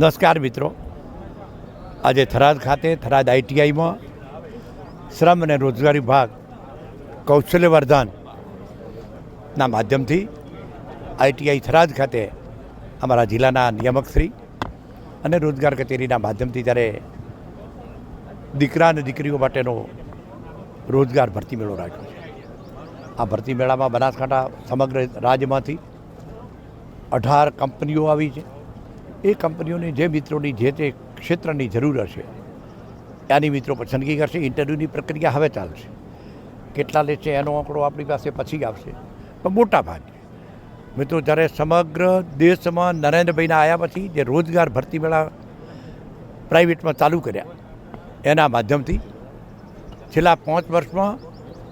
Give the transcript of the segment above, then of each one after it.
નમસ્કાર મિત્રો. આજે થરાદ ખાતે, થરાદ આઈટીઆઈમાં શ્રમ અને રોજગાર વિભાગ કૌશલ્યવર્ધનના માધ્યમથી આઈટીઆઈ થરાદ ખાતે અમારા જિલ્લાના નિયામકશ્રી અને રોજગાર કચેરીના માધ્યમથી જ્યારે દીકરા અને દીકરીઓ માટેનો રોજગાર ભરતી મેળો રાખ્યો છે. આ ભરતી મેળામાં બનાસકાંઠા સમગ્ર રાજ્યમાંથી અઢાર કંપનીઓ આવી છે. એ કંપનીઓની જે મિત્રોની જે તે ક્ષેત્રની જરૂર હશે ત્યાંની મિત્રો પસંદગી કરશે, ઇન્ટરવ્યૂની પ્રક્રિયા હવે ચાલશે. કેટલા લે છે, એનો આંકડો આપણી પાસે પછી આવશે. પણ મોટા ભાગે, મિત્રો, જ્યારે સમગ્ર દેશમાં નરેન્દ્રભાઈના આવ્યા પછી જે રોજગાર ભરતી મેળા પ્રાઇવેટમાં ચાલુ કર્યા, એના માધ્યમથી છેલ્લા પાંચ વર્ષમાં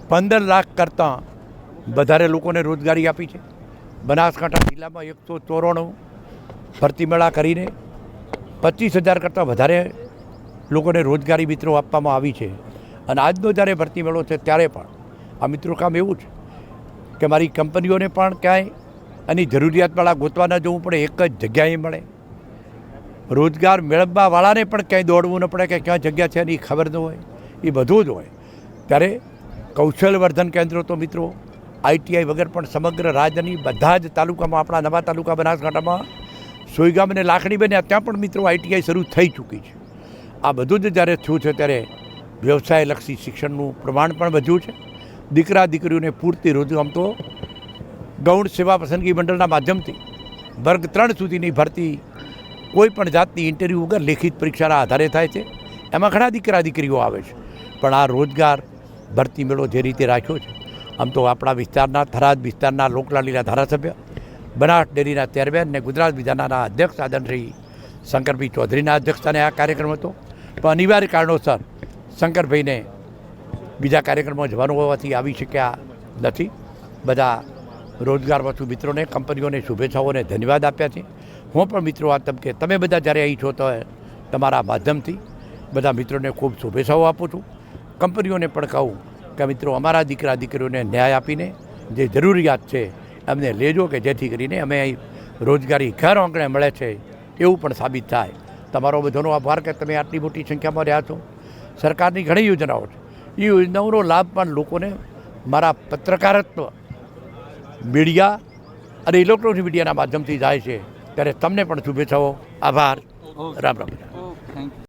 પંદર લાખ કરતાં વધારે લોકોને રોજગારી આપી છે. બનાસકાંઠા જિલ્લામાં એકસો ચોરાણું ભરતી મેળા કરીને પચીસ હજાર કરતાં વધારે લોકોને રોજગારી મિત્રો આપવામાં આવી છે. અને આજનો જ્યારે ભરતી મેળો છે ત્યારે પણ આ મિત્રો કામ એવું છે કે મારી કંપનીઓને પણ ક્યાંય એની જરૂરિયાતવાળા ગોતવા ન જવું પડે, એક જ જગ્યાએ મળે. રોજગાર મેળવવાવાળાને પણ ક્યાંય દોડવું ન પડે કે ક્યાં જગ્યા છે એની ખબર ન હોય. એ બધું જ હોય. ત્યારે કૌશલ્યવર્ધન કેન્દ્રો તો મિત્રો આઈટીઆઈ વગર પણ સમગ્ર રાજ્યની બધા જ તાલુકામાં, આપણા નવા તાલુકા બનાસકાંઠામાં સોયગામ અને લાખણી બન્યા, ત્યાં પણ મિત્રો આઈટીઆઈ શરૂ થઈ ચૂકી છે. આ બધું જ જ્યારે થયું છે, ત્યારે વ્યવસાયલક્ષી શિક્ષણનું પ્રમાણ પણ વધ્યું છે. દીકરા દીકરીઓને પૂરતી રોજ આમ તો ગૌણ સેવા પસંદગી મંડળના માધ્યમથી વર્ગ ત્રણ સુધીની ભરતી કોઈ પણ જાતની ઇન્ટરવ્યૂ વગર લેખિત પરીક્ષાના આધારે થાય છે. એમાં ઘણા દીકરા દીકરીઓ આવે છે. પણ આ રોજગાર ભરતી મેળો જે રીતે રાખ્યો છે, આમ તો આપણા વિસ્તારના થરાદ વિસ્તારના લોકલાલીના ધારાસભ્ય બનાસ ડેરીના ચેરમેન અને ગુજરાત વિધાનના અધ્યક્ષ આદરણ શંકરભાઈ ચૌધરીના અધ્યક્ષસ્થાને આ કાર્યક્રમ હતો. પણ અનિવાર્ય કારણોસર શંકરભાઈને બીજા કાર્યક્રમમાં જવાનું હોવાથી આવી શક્યા નથી. બધા રોજગાર વસ્તુ મિત્રોને, કંપનીઓને શુભેચ્છાઓને ધન્યવાદ આપ્યા છે. હું પણ મિત્રો આ તબકે તમે બધા જ્યારે અહીં છો તો તમારા માધ્યમથી બધા મિત્રોને ખૂબ શુભેચ્છાઓ આપું છું. કંપનીઓને પણ કહું કે મિત્રો અમારા દીકરા દીકરીઓને ન્યાય આપીને જે જરૂરિયાત છે એમને લેજો કે જેથી કરીને અમે અહીં રોજગારી ઘર આંગણે મળે છે એવું પણ સાબિત થાય. તમારો બધાનો આભાર કે તમે આટલી મોટી સંખ્યામાં રહ્યા છો. સરકારની ઘણી યોજનાઓ છે. એ યોજનાઓનો લાભ પણ લોકોને મારા પત્રકારત્વ મીડિયા અને ઇલેક્ટ્રોનિક મીડિયાના માધ્યમથી જાય છે. ત્યારે તમને પણ શુભેચ્છાઓ આભાર. રામ રામ. Thank you